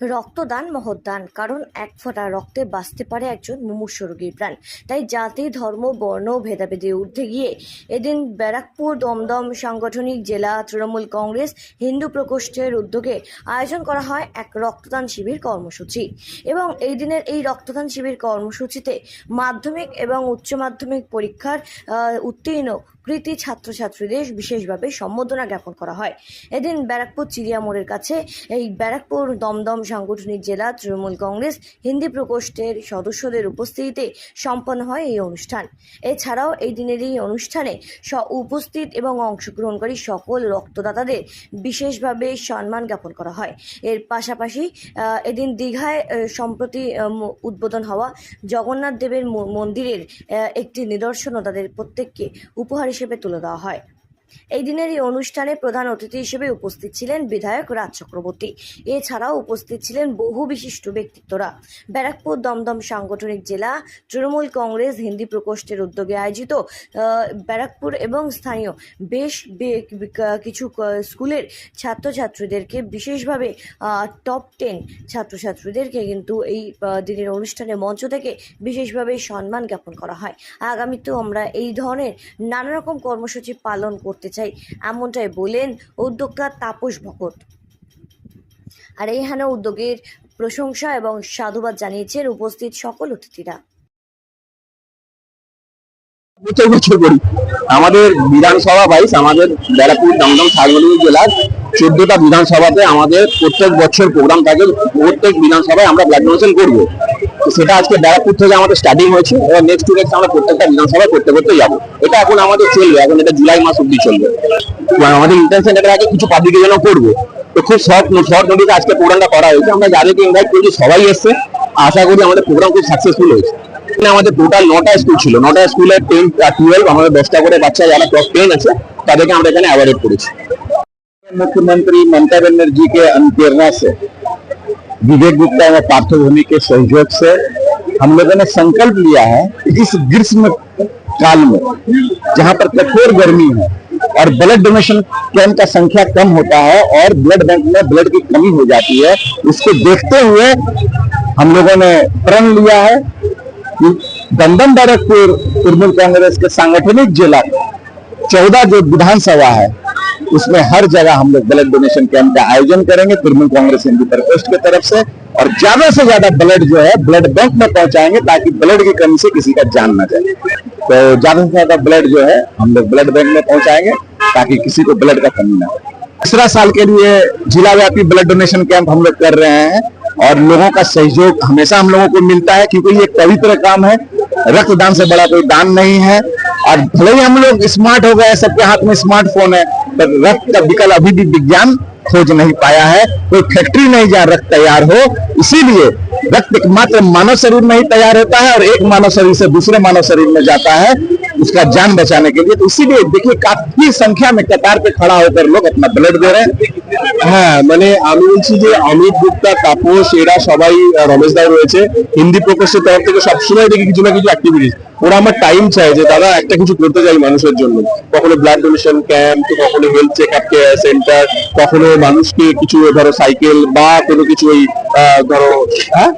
রক্তদান মহৎদান কারণ এক ফোঁটা রক্তে বাঁচতে পারে একজন মুমূর্ষ রোগীর প্রাণ। তাই জাতি, ধর্ম, বর্ণ ভেদাভেদে ঊর্ধ্বে গিয়ে এদিন ব্যারাকপুর দমদম সাংগঠনিক জেলা তৃণমূল কংগ্রেস হিন্দু প্রকোষ্ঠের উদ্যোগে আয়োজন করা হয় এক রক্তদান শিবির কর্মসূচি। এবং এই দিনের এই রক্তদান শিবির কর্মসূচিতে মাধ্যমিক এবং উচ্চ মাধ্যমিক পরীক্ষার উত্তীর্ণ কৃতি ছাত্রছাত্রীদের বিশেষভাবে সম্বোধনা জ্ঞাপন করা হয়। এদিন ব্যারাকপুর চিড়িয়া মোড়ের কাছে এই ব্যারাকপুর দমদম সাংগঠনিক জেলা তৃণমূল কংগ্রেস হিন্দি প্রকোষ্ঠের সদস্যদের উপস্থিতিতে সম্পন্ন হয় এই অনুষ্ঠান। এছাড়াও এই দিনের এই অনুষ্ঠানে স উপস্থিত এবং অংশগ্রহণকারী সকল রক্তদাতাদের বিশেষভাবে সম্মান জ্ঞাপন করা হয়। এর পাশাপাশি এদিন দীঘায় সম্প্রতি উদ্বোধন হওয়া জগন্নাথ দেবের মন্দিরের একটি নিদর্শনও তাদের প্রত্যেককে উপহার হিসেবে তুলে দেওয়া হয়। এই দিনের এই অনুষ্ঠানে প্রধান অতিথি হিসেবে উপস্থিত ছিলেন বিধায়ক রাজ চক্রবর্তী। এছাড়াও উপস্থিত ছিলেন বহু বিশিষ্ট ব্যক্তিত্বরা। ব্যারাকপুর দমদম সাংগঠনিক জেলা তৃণমূল কংগ্রেস হিন্দি প্রকোষ্ঠের উদ্যোগে আয়োজিত ব্যারাকপুর এবং স্থানীয় বেশ কিছু স্কুলের ছাত্রছাত্রীদেরকে বিশেষভাবে টপ টেন ছাত্রছাত্রীদেরকে কিন্তু এই দিনের অনুষ্ঠানে মঞ্চ থেকে বিশেষভাবে সম্মান জ্ঞাপন করা হয়। আগামীতেও আমরা এই ধরনের নানা রকম কর্মসূচি পালন করতে চাই। এমনটাই বলেন উদ্যোক্তা তাপস ভকত। আর এইখানে উদ্যোগের প্রশংসা এবং সাধুবাদ জানিয়েছেন উপস্থিত সকল অতিথিরা। আমাদের বিধানসভা ভাইস আমাদের ব্যারাকপুর দমদম সাগরী জেলার চোদ্দটা বিধানসভাতে আমাদের প্রত্যেক বছর প্রোগ্রাম থাকে, প্রত্যেক বিধানসভায় আমরা ব্লাড ডোনেশন করব। সেটা আজকে ব্যারাকপুর থেকে আমাদের স্টার্টিং হয়েছে, এবার নেক্সট টু নেক্সট আমরা প্রত্যেকটা বিধানসভায় করতে করতে যাব। এটা এখন আমাদের চলবে, এখন এটা জুলাই মাস অব্দি চলবে। আমাদের ইন্টেনশন এটা আগে কিছু পাবলিকের জন্য করব। তো খুব শর্ট শর্ট নোটিস আজকে প্রোগ্রামটা করা হয়েছে। আমরা যাদেরকে ইনভাইট করেছি, সবাই এসছে। আশা করি আমাদের প্রোগ্রাম খুব সাকসেসফুল হয়েছে। আমাদের টোটাল নটা স্কুল ছিল। নটা স্কুলে টেন টুয়েলভ আমাদের দশটা করে বাচ্চা যারা টপ টেন আছে, তাদেরকে আমরা এখানে অ্যাওয়ার্ড করেছি। मुख्यमंत्री ममता बनर्जी के अनुप्रेरणा से, विवेक गुप्ता एवं पार्थभूमि के सहयोग से हम लोगों ने संकल्प लिया है इस ग्रीष्म काल में, जहाँ पर कठोर गर्मी है और ब्लड डोनेशन कैंप का संख्या कम होता है और ब्लड बैंक में ब्लड की कमी हो जाती है उसको देखते हुए हम लोगों ने प्रण लिया है कि दमदम बैरकपुर तृणमूल कांग्रेस के सांगठनिक जिला चौदह जो विधानसभा है उसमें हर जगह हम लोग ब्लड डोनेशन कैंप का आयोजन करेंगे, तृणमूल कांग्रेस हिंदी प्रकोष्ठ की तरफ़ से, और ज़्यादा से ज़्यादा ब्लड जो है ब्लड बैंक में पहुंचाएँगे ताकि ब्लड की कमी से किसी का जान न जाए। तो ज़्यादा से ज़्यादा ब्लड जो है, हम लोग ब्लड बैंक में पहुंचाएँगे ताकि किसी को ब्लड का कमी ना हो। तीसरा साल के लिए जिला व्यापी ब्लड डोनेशन कैंप हम लोग कर रहे हैं, और लोगों का सहयोग हमेशा हम लोगों को मिलता है, क्योंकि ये पवित्र काम है। रक्तदान से बड़ा कोई दान नहीं है। और भले ही हम लोग स्मार्ट हो गए सबके हाथ में स्मार्टफोन है पर रक्त का विकल्प अभी भी विज्ञान खोज नहीं पाया है कोई फैक्ट्री नहीं जहाँ रक्त तैयार हो इसीलिए रक्त मात्र मानव शरीर में ही तैयार होता है और एक मानव शरीर से दूसरे मानव शरीर में जाता है उसका जान बचाने के लिए तो इसीलिए देखिए काफी संख्या में कतार पे खड़ा होकर लोग अपना ब्लड दे रहे हैं হ্যাঁ মানে আমি বলছি যে অমিত গুপ্তা তাপস এরা সবাই আহ, রমেশ দাও রয়েছে হিন্দি প্রকোষ্ঠের তরফ থেকে সবসময় দেখি কিছু না কিছু অ্যাক্টিভিটিস ওরা আমার টাইম চায় যে দাদা একটা কিছু করতে চাই মানুষের জন্য। কখনো ব্লাড ডোনেশন ক্যাম্প কখনো হেলথ চেক আপ সেন্টার কখনো মানুষকে কিছু ধরো সাইকেল বা কোনো কিছু ওই ধরো হ্যাঁ?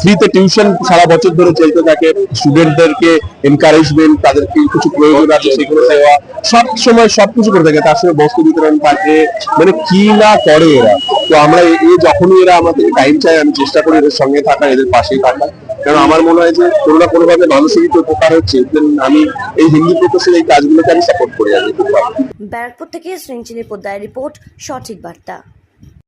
ফ্রিতে টিউশন সারা বছর ধরে চলতে থাকে। স্টুডেন্টদেরকে এনকারেজমেন্ট তাদেরকে কিছু প্রয়োজন আছে সেগুলো দেওয়া। সব সময় সবকিছু করে থাকে। তার সঙ্গে বস্ত্র বিতরণ থাকে। মানে কি না করে এরা? তো আমরা এ- যখনই এরা আমাদের টাইম চাই আমি চেষ্টা করি এদের সঙ্গে থাকা এদের পাশেই থাকা। কারণ আমার মনে হয় যে কোনো না কোনো ভাবে মানুষেরই তো উপকার হচ্ছে আমি এই হিন্দি প্রকাশের এই কাজগুলোকে আমি সাপোর্ট করে যাচ্ছি ব্যারাকপুর থেকে শ্রীঞ্চিনী পোদ্দায় রিপোর্ট, সঠিক বার্তা।